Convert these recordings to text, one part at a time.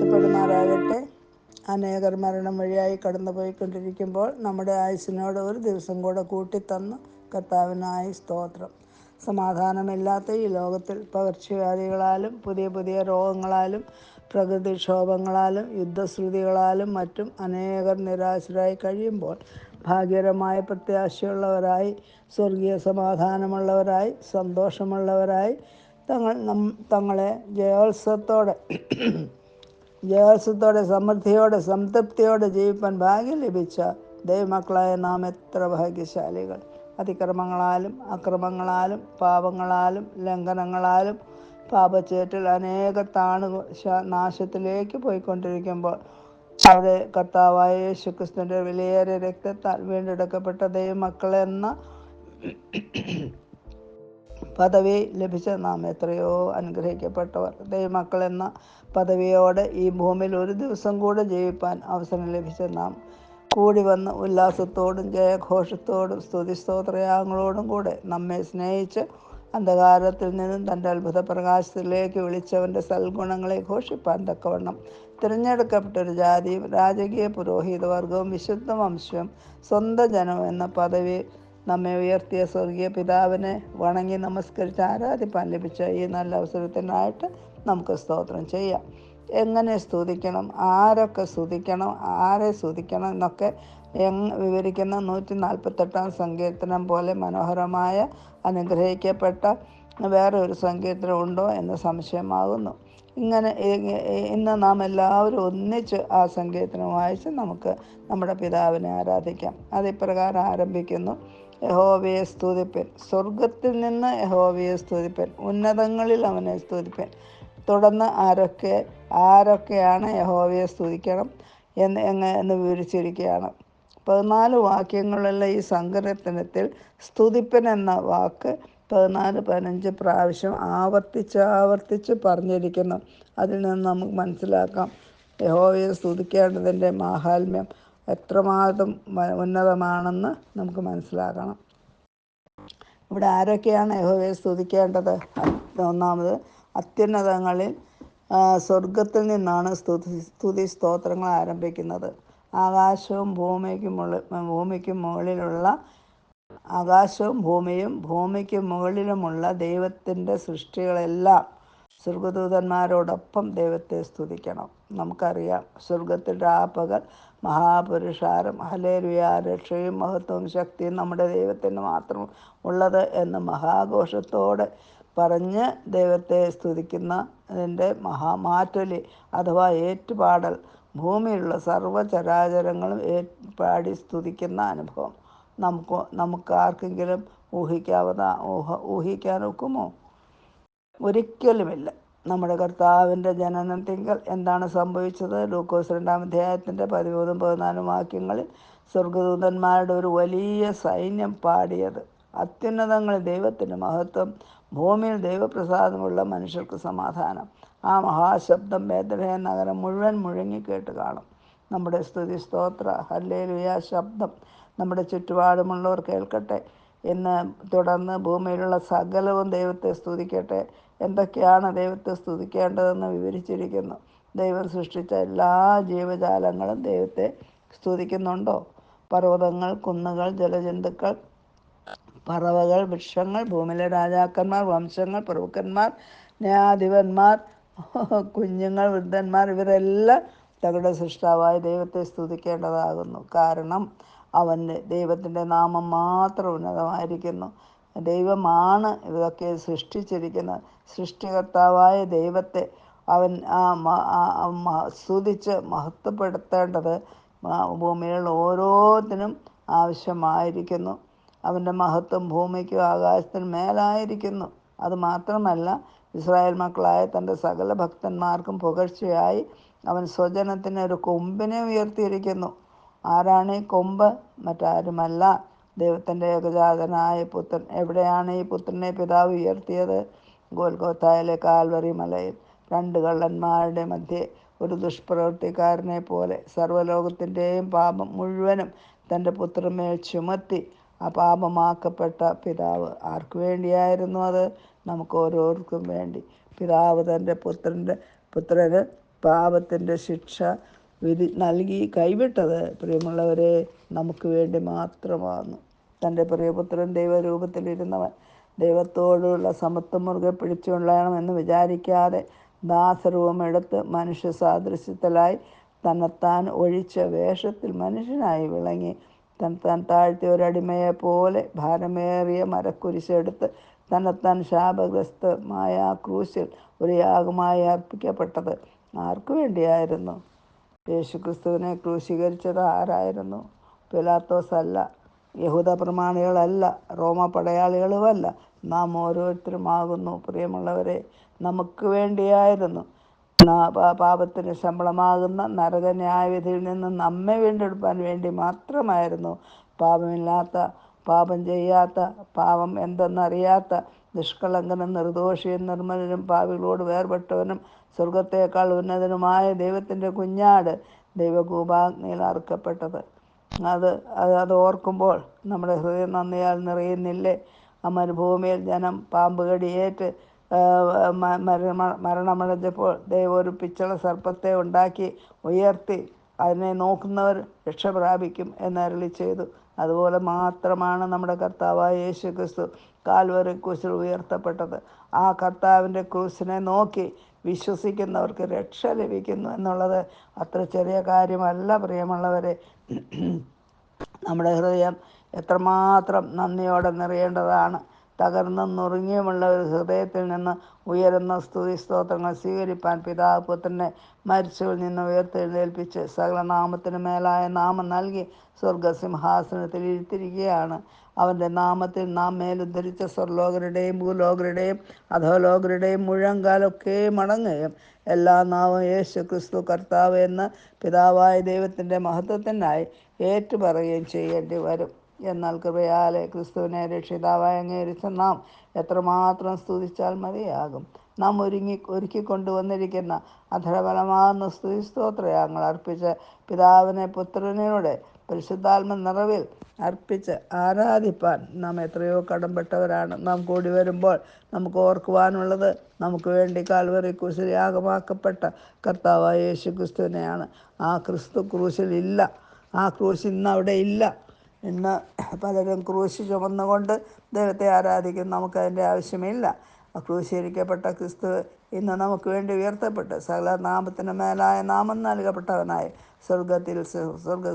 വാഴ്ത്തപ്പെടുമാറാകട്ടെ അനേകർ മരണം വഴിയായി കടന്നുപോയിക്കൊണ്ടിരിക്കുമ്പോൾ നമ്മുടെ ആയുസിനോട് ഒരു ദിവസം കൂടെ കൂട്ടിത്തന്നു കർത്താവിനായി സ്തോത്രം. സമാധാനമില്ലാത്ത ഈ ലോകത്തിൽ പകർച്ചവ്യാധികളാലും പുതിയ പുതിയ രോഗങ്ങളാലും പ്രകൃതിക്ഷോഭങ്ങളാലും യുദ്ധശ്രുതികളാലും മറ്റും അനേകർ നിരാശരായി കഴിയുമ്പോൾ ഭാഗ്യകരമായ പ്രത്യാശയുള്ളവരായി സ്വർഗീയ സമാധാനമുള്ളവരായി സന്തോഷമുള്ളവരായി തങ്ങൾ നം തങ്ങളെ ജയോത്സവത്തോടെ ജയോത്സവത്തോടെ സമൃദ്ധിയോടെ സംതൃപ്തിയോടെ ജീവിപ്പാൻ ഭാഗ്യം ലഭിച്ച ദൈവമക്കളായ നാം എത്ര ഭാഗ്യശാലികൾ. അതിക്രമങ്ങളാലും അക്രമങ്ങളാലും പാപങ്ങളാലും ലംഘനങ്ങളാലും പാപച്ചേറ്റിൽ അനേക താണു നാശത്തിലേക്ക് പോയിക്കൊണ്ടിരിക്കുമ്പോൾ അവിടെ കർത്താവായ യേശുക്രിസ്തുവിന്റെ വിലയേറെ രക്തത്താൽ വീണ്ടെടുക്കപ്പെട്ട ദൈവമക്കളെന്ന പദവി ലഭിച്ച നാം എത്രയോ അനുഗ്രഹിക്കപ്പെട്ടവർ. ദൈവമക്കൾ എന്ന പദവിയോടെ ഈ ഭൂമിയിൽ ഒരു ദിവസം കൂടെ ജീവിപ്പാൻ അവസരം ലഭിച്ച നാം കൂടി വന്ന് ഉല്ലാസത്തോടും ജയഘോഷത്തോടും സ്തുതിസ്തോത്രയാങ്ങളോടും കൂടെ നമ്മെ സ്നേഹിച്ച് അന്ധകാരത്തിൽ നിന്നും തന്റെ അത്ഭുത പ്രകാശത്തിലേക്ക് വിളിച്ചവന്റെ സൽഗുണങ്ങളെ ഘോഷിപ്പാൻ തക്കവണ്ണം തിരഞ്ഞെടുക്കപ്പെട്ട ഒരു ജാതിയും രാജകീയ പുരോഹിതവർഗവും വിശുദ്ധ വംശവും സ്വന്തം ജനം എന്ന പദവി നമ്മെ ഉയർത്തിയ സ്വർഗീയ പിതാവിനെ വണങ്ങി നമസ്കരിച്ച് ആരാധിപ്പാൻ ലഭിച്ച ഈ നല്ല അവസരത്തിനായിട്ട് നമുക്ക് സ്തോത്രം ചെയ്യാം. എങ്ങനെ സ്തുതിക്കണം? ആരൊക്കെ സ്തുതിക്കണം? ആരെ സ്തുതിക്കണം? എന്നൊക്കെ വിവരിക്കുന്ന നൂറ്റി നാൽപ്പത്തെട്ടാം സങ്കീർത്തനം പോലെ മനോഹരമായ അനുഗ്രഹിക്കപ്പെട്ട വേറെ ഒരു സങ്കീർത്തനം ഉണ്ടോ എന്ന് സംശയമാകുന്നു. ഇങ്ങനെ ഇന്ന് നാം എല്ലാവരും ഒന്നിച്ച് ആ സങ്കീർത്തനം വായിച്ച് നമുക്ക് നമ്മുടെ പിതാവിനെ ആരാധിക്കാം. അതിപ്രകാരം ആരംഭിക്കുന്നു. യഹോവയെ സ്തുതിപ്പൻ. സ്വർഗത്തിൽ നിന്ന് യഹോവയെ സ്തുതിപ്പൻ. ഉന്നതങ്ങളിൽ അവനെ സ്തുതിപ്പൻ. തുടർന്ന് ആരൊക്കെ ആരൊക്കെയാണ് യഹോവയെ സ്തുതിക്കണം എന്ന് എങ്ങ എന്ന് വിവരിച്ചിരിക്കുകയാണ്. പതിനാല് വാക്യങ്ങളുള്ള ഈ സങ്കീർത്തനത്തിൽ സ്തുതിപ്പൻ എന്ന വാക്ക് പതിനാല് പതിനഞ്ച് പ്രാവശ്യം ആവർത്തിച്ച് ആവർത്തിച്ച് പറഞ്ഞിരിക്കുന്നു. അതിൽ നിന്ന് നമുക്ക് മനസ്സിലാക്കാം. യഹോവയെ സ്തുതിക്കേണ്ടതിന്റെ മാഹാത്മ്യം എത്രമാത്രം ഉന്നതമാണെന്ന് നമുക്ക് മനസ്സിലാക്കണം. ഇവിടെ ആരൊക്കെയാണ് യഹോവയെ സ്തുതിക്കേണ്ടത്? ഒന്നാമത് അത്യുന്നതങ്ങളിൽ സ്വർഗത്തിൽ നിന്നാണ് സ്തുതി സ്തുതി സ്തോത്രങ്ങൾ ആരംഭിക്കുന്നത്. ആകാശവും ഭൂമിക്കും ഭൂമിക്കും മുകളിലുള്ള ആകാശവും ഭൂമിയും ഭൂമിക്കും മുകളിലുമുള്ള ദൈവത്തിന്റെ സൃഷ്ടികളെല്ലാം സ്വർഗദൂതന്മാരോടൊപ്പം ദൈവത്തെ സ്തുതിക്കണം. നമുക്കറിയാം സ്വർഗത്തിൽ രാപ്പകൽ മഹാപുരുഷാരം ഹലേലുയ രക്ഷയും മഹത്വവും ശക്തിയും നമ്മുടെ ദൈവത്തിന് മാത്രം ഉള്ളത് എന്ന് മഹാഘോഷത്തോടെ പറഞ്ഞ് ദൈവത്തെ സ്തുതിക്കുന്ന അതിന്റെ മഹാമാറ്റൊലി അഥവാ ഏറ്റുപാടൽ ഭൂമിയിലുള്ള സർവചരാചരങ്ങളും ഏ പാടി സ്തുതിക്കുന്ന അനുഭവം. നമുക്ക് നമുക്ക് ആർക്കെങ്കിലും ഊഹിക്കാവുന്ന ഊഹ ഊഹിക്കാൻ ഒക്കുമോ? ഒരിക്കലുമില്ല. നമ്മുടെ കർത്താവിന്റെ ജനനത്തിങ്കൽ എന്താണ് സംഭവിച്ചത്? ലൂക്കോസ് രണ്ടാം അധ്യായത്തിന്റെ പതിമൂന്നും പതിനാലും വാക്യങ്ങളിൽ സ്വർഗദൂതന്മാരുടെ ഒരു വലിയ സൈന്യം പാടിയത്. അത്യുന്നതങ്ങളിൽ ദൈവത്തിന്റെ മഹത്വം ഭൂമിയിൽ ദൈവപ്രസാദമുള്ള മനുഷ്യർക്ക് സമാധാനം. ആ മഹാശബ്ദം ഭേദഭേ നഗരം മുഴുവൻ മുഴങ്ങിക്കേട്ട് കാണും. നമ്മുടെ സ്തുതി സ്തോത്ര ഹല്ലേലുയ ശബ്ദം നമ്മുടെ ചുറ്റുപാടുമുള്ളവർ കേൾക്കട്ടെ. എന്ന് തുടർന്ന് ഭൂമിയിലുള്ള സകലവും ദൈവത്തെ സ്തുതിക്കട്ടെ. എന്തൊക്കെയാണ് ദൈവത്തെ സ്തുതിക്കേണ്ടതെന്ന് വിവരിച്ചിരിക്കുന്നു. ദൈവം സൃഷ്ടിച്ച എല്ലാ ജീവജാലങ്ങളും ദൈവത്തെ സ്തുതിക്കുന്നുണ്ടോ? പർവതങ്ങൾ കുന്നുകൾ ജലജന്തുക്കൾ പറവകൾ വൃക്ഷങ്ങൾ ഭൂമിയിലെ രാജാക്കന്മാർ വംശങ്ങൾ പ്രഭുക്കന്മാർ ന്യായാധിപന്മാർ കുഞ്ഞുങ്ങൾ വൃദ്ധന്മാർ ഇവരെല്ലാം തങ്ങളുടെ സൃഷ്ടാവായ ദൈവത്തെ സ്തുതിക്കേണ്ടതാകുന്നു. കാരണം അവന്റെ ദൈവത്തിന്റെ നാമം മാത്രം ഉന്നതമായിരിക്കുന്നു. ദൈവമാണ് ഇതൊക്കെ സൃഷ്ടിച്ചിരിക്കുന്നത്. സൃഷ്ടികർത്താവായ ദൈവത്തെ അവൻ ആ സ്തുതിച്ച് മഹത്വപ്പെടുത്തേണ്ടത് ഭൂമിയിലുള്ള ഓരോത്തിനും ആവശ്യമായിരിക്കുന്നു. അവന്റെ മഹത്വം ഭൂമിക്കും ആകാശത്തിനും മേലായിരിക്കുന്നു. അത് മാത്രമല്ല ഇസ്രായേൽ മക്കളായ തന്റെ സകല ഭക്തന്മാർക്കും പുകഴ്ചയായി അവൻ സ്വജനത്തിന് ഒരു കൊമ്പിനെ ഉയർത്തിയിരിക്കുന്നു. ആരാണ് ഈ കൊമ്പ്? മറ്റാരുമല്ല. ദൈവത്തിന്റെ ഏകജാതനായ പുത്രൻ എവിടെയാണ് ഈ പുത്രനെ പിതാവ് ഉയർത്തിയത്? ഗോൽഗോത്തായിലെ കാൽവറി മലയിൽ. രണ്ട് കള്ളന്മാരുടെ മധ്യേ ഒരു ദുഷ്പ്രവൃത്തിക്കാരനെ പോലെ സർവലോകത്തിന്റെയും പാപം മുഴുവനും തന്റെ പുത്രമേൽ ചുമത്തി ആ പാപമാക്കപ്പെട്ട പിതാവ്. ആർക്കു വേണ്ടിയായിരുന്നു അത്? നമുക്ക് ഓരോരുത്തർക്കും വേണ്ടി. പിതാവ് തന്റെ പുത്രന്റെ പുത്രന് പാപത്തിന്റെ ശിക്ഷ വിധി നൽകി കൈവിട്ടത് പ്രിയമുള്ളവരെ നമുക്ക് വേണ്ടി മാത്രമാണ്. തന്റെ പ്രിയപുത്രൻ ദൈവരൂപത്തിലിരുന്നവൻ ദൈവത്തോടുള്ള സമത്വം മുറുകെ പിടിച്ചുകൊള്ളണമെന്ന് വിചാരിക്കാതെ ദാസരൂപം എടുത്ത് മനുഷ്യ സാദൃശ്യത്തിലായി തന്നെത്താൻ ഒഴിച്ച വേഷത്തിൽ മനുഷ്യനായി വിളങ്ങി. തന്നെത്താൻ താഴ്ത്തിയ ഒരടിമയെ പോലെ ഭാരമേറിയ മരക്കുരിശെടുത്ത് തന്നെത്താൻ ശാപഗ്രസ്തമായ ക്രൂശിൽ ഒരു യാഗമായി അർപ്പിക്കപ്പെട്ടത് ആർക്കു വേണ്ടിയായിരുന്നു? യേശുക്രിസ്തുവിനെ ക്രൂശീകരിച്ചത് ആരായിരുന്നു? പിലാത്തോസ് അല്ല യഹൂദ പ്രമാണികളല്ല റോമ പടയാളികളുമല്ല. നാം ഓരോരുത്തരുമാകുന്നു. പ്രിയമുള്ളവരെ നമുക്ക് വേണ്ടിയായിരുന്നു. പാപത്തിന് ശമ്പളമാകുന്ന നരക ന്യായവിധിയിൽ നിന്ന് നമ്മെ വീണ്ടെടുപ്പാൻ വേണ്ടി മാത്രമായിരുന്നു. പാപമില്ലാത്ത പാപം ചെയ്യാത്ത പാപം എന്തെന്നറിയാത്ത നിഷ്കളങ്കനും നിർദോഷിയും നിർമ്മലനും പാവികളോട് വേർപെട്ടവനും സ്വർഗത്തേക്കാൾ ഉന്നതനുമായ ദൈവത്തിന്റെ കുഞ്ഞാട് ദൈവകൂപാഗ്നിയിൽ അറുക്കപ്പെട്ടത്. അത് അത് ഓർക്കുമ്പോൾ നമ്മുടെ ഹൃദയം നന്ദിയാൽ നിറയുന്നില്ലേ? ആ മരുഭൂമിയിൽ ജനം പാമ്പ് കടിയേറ്റ് മരണമടഞ്ഞപ്പോൾ ദൈവം ഒരു പിച്ചള സർപ്പത്തെ ഉണ്ടാക്കി ഉയർത്തി അതിനെ നോക്കുന്നവർ രക്ഷ പ്രാപിക്കും എന്നരളി ചെയ്തു. അതുപോലെ മാത്രമാണ് നമ്മുടെ കർത്താവായ യേശു ക്രിസ്തു കാൽവറി ക്രൂശിൽ ഉയർത്തപ്പെട്ടത്. ആ കർത്താവിന്റെ ക്രൂശിനെ നോക്കി വിശ്വസിക്കുന്നവർക്ക് രക്ഷ ലഭിക്കുന്നു എന്നുള്ളത് അത്ര ചെറിയ കാര്യമല്ല പ്രിയമുള്ളവരെ. നമ്മുടെ ഹൃദയം എത്രമാത്രം നന്ദിയോടെ നിറയേണ്ടതാണ്. തകർന്നും നുറുങ്ങിയുമുള്ള ഒരു ഹൃദയത്തിൽ നിന്ന് ഉയരുന്ന സ്തുതി സ്തോത്രങ്ങൾ സ്വീകരിപ്പാൻ പിതാവ് പുത്രനെ മരിച്ചവരിൽ നിന്ന് ഉയർത്തെഴുന്നേൽപ്പിച്ച് സകല നാമത്തിന് മേലായ നാമം നൽകി സ്വർഗസിംഹാസനത്തിൽ ഇരുത്തിരിക്കുകയാണ് അവന്റെ നാമത്തിൽ നാം മേലുദ്ധരിച്ച സ്വർലോകരുടെയും ഭൂലോകരുടെയും അധോലോകരുടെയും മുഴങ്കാലൊക്കെ മടങ്ങുകയും എല്ലാ നാവും യേശു ക്രിസ്തു കർത്താവ് എന്ന് പിതാവായ ദൈവത്തിന്റെ മഹത്വത്തിനായി ഏറ്റുപറയുകയും ചെയ്യേണ്ടി വരും. എന്നാൽ കൃപയാലെ ക്രിസ്തുവിനെ രക്ഷിതാവായി അംഗീകരിച്ച നാം എത്രമാത്രം സ്തുതിച്ചാൽ മതിയാകും. നാം ഒരുങ്ങി ഒരുക്കി കൊണ്ടുവന്നിരിക്കുന്ന അധരഫലമാകുന്ന സ്തുതി സ്തോത്രയാങ്ങൾ അർപ്പിച്ച് പിതാവിനെ പുത്രനോടെ പരിശുദ്ധാത്മ നിറവിൽ അർപ്പിച്ച് ആരാധിപ്പാൻ നാം എത്രയോ കടംപെട്ടവരാണ്. നാം കൂടി വരുമ്പോൾ നമുക്ക് ഓർക്കുവാനുള്ളത് നമുക്ക് വേണ്ടി കാൽവറി ക്രൂശിൽ യാഗമാക്കപ്പെട്ട കർത്താവായ യേശു ക്രിസ്തുവിനെയാണ് ആ ക്രിസ്തു ക്രൂശിൽ ഇല്ല. ആ ക്രൂശ് ഇന്ന് അവിടെ ഇല്ല. ഇന്ന് പലരും ക്രൂശ് ചുമന്നുകൊണ്ട് ദൈവത്തെ ആരാധിക്കും. നമുക്കതിന്റെ ആവശ്യമില്ല. ക്രൂശീകരിക്കപ്പെട്ട ക്രിസ്തു ഇന്ന് നമുക്ക് വേണ്ടി ഉയർത്തപ്പെട്ട് സകല നാമത്തിന് മേലായ നാമം നൽകപ്പെട്ടവനായി സ്വർഗത്തിൽ സ്വർഗ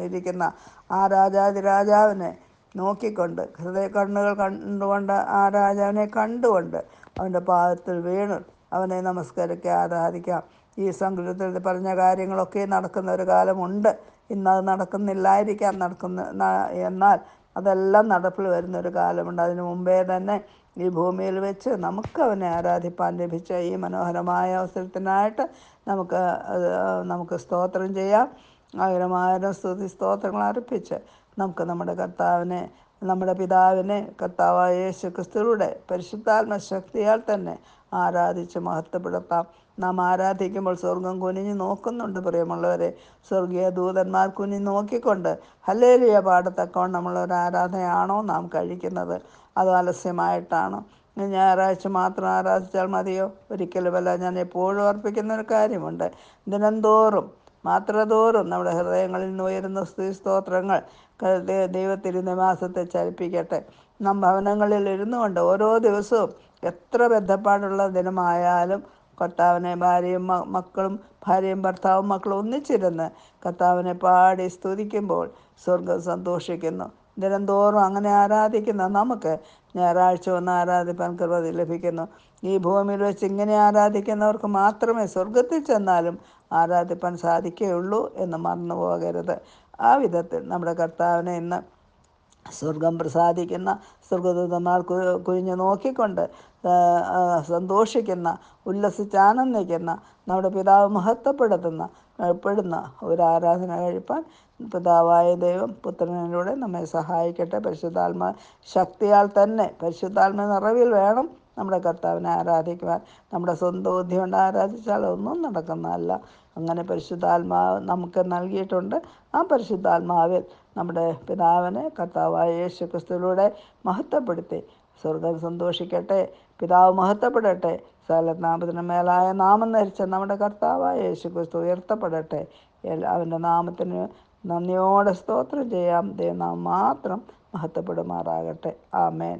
ഇരിക്കുന്ന ആ രാജാതി രാജാവിനെ നോക്കിക്കൊണ്ട് ഹൃദയ കണ്ണുകൾ കണ്ടുകൊണ്ട് ആ രാജാവിനെ കണ്ടുകൊണ്ട് അവന്റെ പാദത്തിൽ വീണു. അവനെ നമസ്കരിക്കുക ആരാധിക്കാം. ഈ സംഗീതത്തിൽ പറഞ്ഞ കാര്യങ്ങളൊക്കെ നടക്കുന്ന ഒരു കാലമുണ്ട്. ഇന്നത് നടക്കുന്നില്ലായിരിക്കാം. നടക്കുന്ന എന്നാൽ അതെല്ലാം നടപ്പിൽ വരുന്ന ഒരു കാലമുണ്ട്. അതിനു മുമ്പേ തന്നെ ഈ ഭൂമിയിൽ വെച്ച് നമുക്ക് അവനെ ആരാധിപ്പാൻ ലഭിച്ച ഈ മനോഹരമായ അവസരത്തിനായിട്ട് നമുക്ക് നമുക്ക് സ്തോത്രം ചെയ്യാം. ആയിരമായിരം സ്തുതി സ്തോത്രങ്ങൾ അർപ്പിച്ച് നമുക്ക് നമ്മുടെ കർത്താവിനെ നമ്മുടെ പിതാവിനെ കർത്താവായ യേശു ക്രിസ്തുവിടെ പരിശുദ്ധാത്മ ശക്തിയാൽ തന്നെ ആരാധിച്ച് മഹത്വപ്പെടുത്താം. നാം ആരാധിക്കുമ്പോൾ സ്വർഗം കുനിഞ്ഞു നോക്കുന്നുണ്ട് പ്രിയമുള്ളവരെ. സ്വർഗീയ ദൂതന്മാർ കുനിഞ്ഞു നോക്കിക്കൊണ്ട് ഹല്ലേലിയ പാടത്തക്കോണം നമ്മളൊരു ആരാധനയാണോ നാം കഴിക്കുന്നത്. അത് ആലസ്യമായിട്ടാണോ. ഞായറാഴ്ച മാത്രം ആരാധിച്ചാൽ മതിയോ? ഒരിക്കലുമല്ല ഞാൻ എപ്പോഴും അർപ്പിക്കുന്ന ഒരു കാര്യമുണ്ട്. ദിനംതോറും മാത്രതോറും നമ്മുടെ ഹൃദയങ്ങളിൽ നിന്ന് ഉയരുന്ന സ്ത്രീ സ്തോത്രങ്ങൾ ക- ദൈ- ചലിപ്പിക്കട്ടെ. നാം ഭവനങ്ങളിൽ ഇരുന്നു കൊണ്ട് ഓരോ ദിവസവും എത്ര ബന്ധപ്പാടുള്ള ദിനമായാലും കർത്താവിനെ ഭാര്യയും മക്കളും ഭാര്യയും ഭർത്താവും മക്കളും ഒന്നിച്ചിരുന്ന് കർത്താവിനെ പാടി സ്തുതിക്കുമ്പോൾ സ്വർഗം സന്തോഷിക്കുന്നു. ദിനംതോറും അങ്ങനെ ആരാധിക്കുന്ന നമുക്ക് ഞായറാഴ്ച ഒന്ന് ആരാധിപ്പാൻ കൃപതി ലഭിക്കുന്നു. ഈ ഭൂമിയിൽ വെച്ച് ഇങ്ങനെ ആരാധിക്കുന്നവർക്ക് മാത്രമേ സ്വർഗത്തിൽ ചെന്നാലും ആരാധിപ്പാൻ സാധിക്കുകയുള്ളൂ എന്ന് മറന്നു പോകരുത്. ആ വിധത്തിൽ നമ്മുടെ കർത്താവിനെ ഇന്ന് സ്വർഗം പ്രസാദിക്കുന്ന സ്വർഗദൂതന്മാർ കുഴിഞ്ഞു നോക്കിക്കൊണ്ട് സന്തോഷിക്കുന്ന ഉല്ലസിച്ച് ആനന്ദിക്കുന്ന നമ്മുടെ പിതാവ് മഹത്വപ്പെടുത്തുന്ന പെടുന്ന ഒരു ആരാധന കഴിപ്പാൻ പിതാവായ ദൈവം പുത്രനിലൂടെ നമ്മെ സഹായിക്കട്ടെ. പരിശുദ്ധാത്മ ശക്തിയാൽ തന്നെ പരിശുദ്ധാത്മ നിറവിൽ വേണം നമ്മുടെ കർത്താവിനെ ആരാധിക്കുവാൻ. നമ്മുടെ സ്വന്തം ബുദ്ധി കൊണ്ട് ആരാധിച്ചാൽ ഒന്നും നടക്കുന്നതല്ല. അങ്ങനെ പരിശുദ്ധാത്മാവ് നമുക്ക് നൽകിയിട്ടുണ്ട് ആ പരിശുദ്ധാത്മാവിൽ നമ്മുടെ പിതാവിനെ കർത്താവായ യേശു ക്രിസ്തുവിലൂടെ മഹത്വപ്പെടുത്തി സ്വർഗം സന്തോഷിക്കട്ടെ പിതാവ് മഹത്വപ്പെടട്ടെ സകലനാമത്തിന് മേലായ നാമം ധരിച്ച നമ്മുടെ കർത്താവായ യേശു ക്രിസ്തു ഉയർത്തപ്പെടട്ടെ അവന്റെ നാമത്തിന് നന്ദിയോടെ സ്തോത്രം ചെയ്യാം. ദൈവനാമം മാത്രം മഹത്വപ്പെടുമാറാകട്ടെ. ആമേൻ.